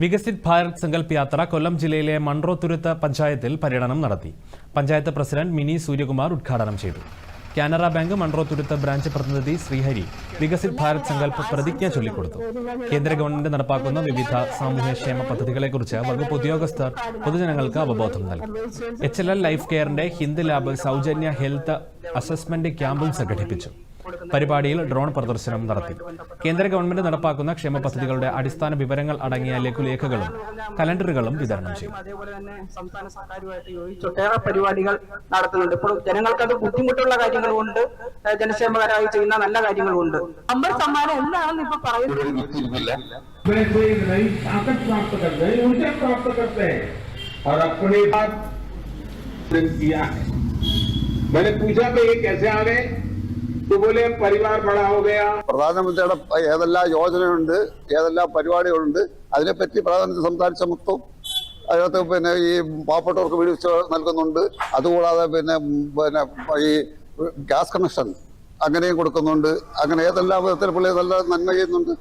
വികസിത് ഭാരത് സങ്കല്പ് യാത്ര കൊല്ലം ജില്ലയിലെ മൺട്രോത്തുരുത്ത് പഞ്ചായത്തിൽ പര്യടനം നടത്തി. പഞ്ചായത്ത് പ്രസിഡന്റ് മിനി സൂര്യകുമാർ ഉദ്ഘാടനം ചെയ്തു. കാനറ ബാങ്ക് മൺട്രോത്തുരുത്ത് ബ്രാഞ്ച് പ്രതിനിധി ശ്രീഹരി വികസിത് ഭാരത് സങ്കല്പ് പ്രതിജ്ഞ ചൊല്ലിക്കൊടുത്തു. കേന്ദ്ര ഗവൺമെന്റ് നടപ്പാക്കുന്ന വിവിധ സാമൂഹ്യക്ഷേമ പദ്ധതികളെക്കുറിച്ച് വകുപ്പ് ഉദ്യോഗസ്ഥർ പൊതുജനങ്ങൾക്ക് അവബോധം നൽകി. എച്ച് എൽ എൽ ലൈഫ് കെയറിന്റെ ഹിന്ദ് ലാബ് സൗജന്യ ഹെൽത്ത് അസസ്മെന്റ് ക്യാമ്പും സംഘടിപ്പിച്ചു. പരിപാടിയിൽ ഡ്രോൺ പ്രദർശനം നടത്തി കേന്ദ്ര ഗവൺമെന്റ് നടപ്പാക്കുന്ന ക്ഷേമ പദ്ധതികളുടെ അടിസ്ഥാന വിവരങ്ങൾ അടങ്ങിയ ലഘുലേഖകളും കലണ്ടറുകളും വിതരണം ചെയ്തു അതേപോലെ തന്നെ സംസ്ഥാന സർക്കാരുമായിട്ട് യോജിച്ച് ഒട്ടേറെ പരിപാടികൾ നടത്തുന്നുണ്ട് ഇപ്പോൾ ജനങ്ങൾക്ക് അത് ബുദ്ധിമുട്ടുള്ള കാര്യങ്ങളുമുണ്ട് ഏഹ് ജനക്ഷേമകരമായി ചെയ്യുന്ന നല്ല കാര്യങ്ങളുമുണ്ട് അമ്പത് സമ്മാനം എന്താണെന്ന് ഇപ്പൊ പറയുന്നത് अपने से एक नई ताकत प्राप्त करते हैं ऊर्जा प्राप्त करते हैं और अपने बात किया है मैंने पूछा कि ये कैसे आ गए तो बोले परिवार बड़ा हो गया പ്രധാനമന്ത്രിയുടെ ഏതെല്ലാം യോജനയുണ്ട് ഏതെല്ലാം പരിപാടികളുണ്ട് അതിനെപ്പറ്റി പ്രധാനമന്ത്രി സംസാരിച്ച മൊത്തം അതിനകത്ത് പിന്നെ ഈ പാവപ്പെട്ടവർക്ക് വീട് വെച്ച് നൽകുന്നുണ്ട് അതുകൂടാതെ പിന്നെ ഉം, പിന്നെ ഈ ഗ്യാസ് കണക്ഷൻ അങ്ങനെയും കൊടുക്കുന്നുണ്ട് അങ്ങനെ ഏതെല്ലാം വിധത്തിൽ പുള്ളി നല്ല നന്മ ചെയ്യുന്നുണ്ട്